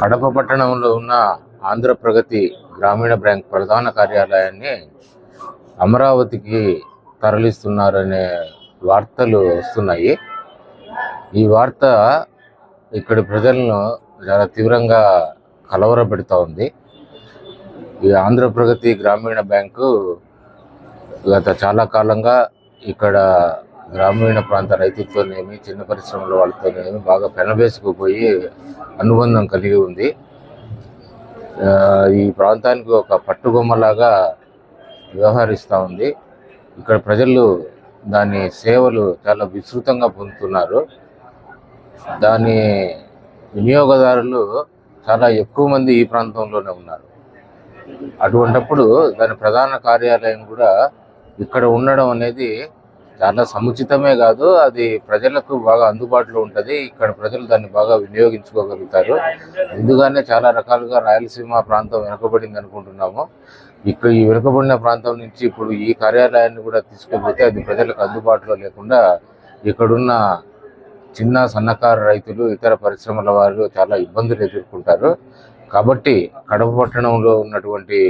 కడప పట్టణంలో ఉన్న ఆంధ్రప్రగతి గ్రామీణ బ్యాంక్ ప్రధాన కార్యాలయాన్ని అమరావతికి తరలిస్తున్నారనే వార్తలు వస్తున్నాయి. ఈ వార్త ఇక్కడి ప్రజలను చాలా తీవ్రంగా కలవరపెడుతూ ఉంది. ఈ ఆంధ్రప్రగతి గ్రామీణ బ్యాంకు గత చాలా కాలంగా ఇక్కడ గ్రామీణ ప్రాంత రైతులతోనేమి చిన్న పరిశ్రమల వాళ్ళతోనేమి బాగా పెనబేసుకుపోయి అనుబంధం కలిగి ఉంది. ఈ ప్రాంతానికి ఒక పట్టుబొమ్మలాగా వ్యవహరిస్తూ ఉంది. ఇక్కడ ప్రజలు దాని సేవలు చాలా విస్తృతంగా పొందుతున్నారు. దాని వినియోగదారులు చాలా ఎక్కువ మంది ఈ ప్రాంతంలోనే ఉన్నారు. అటువంటప్పుడు దాని ప్రధాన కార్యాలయం కూడా ఇక్కడ ఉండడం అనేది చాలా సముచితమే కాదు అది ప్రజలకు బాగా అందుబాటులో ఉంటుంది. ఇక్కడ ప్రజలు దాన్ని బాగా వినియోగించుకోగలుగుతారు. ముందుగానే చాలా రకాలుగా రాయలసీమ ప్రాంతం వెనుకబడింది అనుకుంటున్నాము. ఇక్కడ ఈ వెనుకబడిన ప్రాంతం నుంచి ఇప్పుడు ఈ కార్యాలయాన్ని కూడా తీసుకుపోతే అది ప్రజలకు అందుబాటులో లేకుండా ఇక్కడున్న చిన్న సన్నకారు రైతులు ఇతర పరిశ్రమల వారు చాలా ఇబ్బందులు ఎదుర్కొంటారు. కాబట్టి కడప పట్టణంలో ఉన్నటువంటి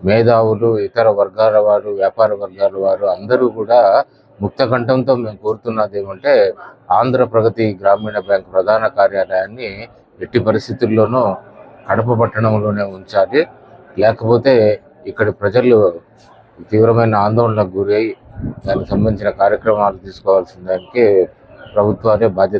మేధావులు ఇతర వర్గాల వారు వ్యాపార వర్గాల వారు అందరూ కూడా ముక్త కంఠంతో మేము కోరుతున్నది ఏమంటే ఆంధ్ర ప్రగతి గ్రామీణ బ్యాంక్ ప్రధాన కార్యాలయాన్ని ఎట్టి పరిస్థితుల్లోనూ కడప పట్టణంలోనే ఉంచాలి. లేకపోతే ఇక్కడి ప్రజలు తీవ్రమైన ఆందోళనకు గురై దానికి సంబంధించిన కార్యక్రమాలు తీసుకోవాల్సిన దానికి ప్రభుత్వాలే బాధ్యత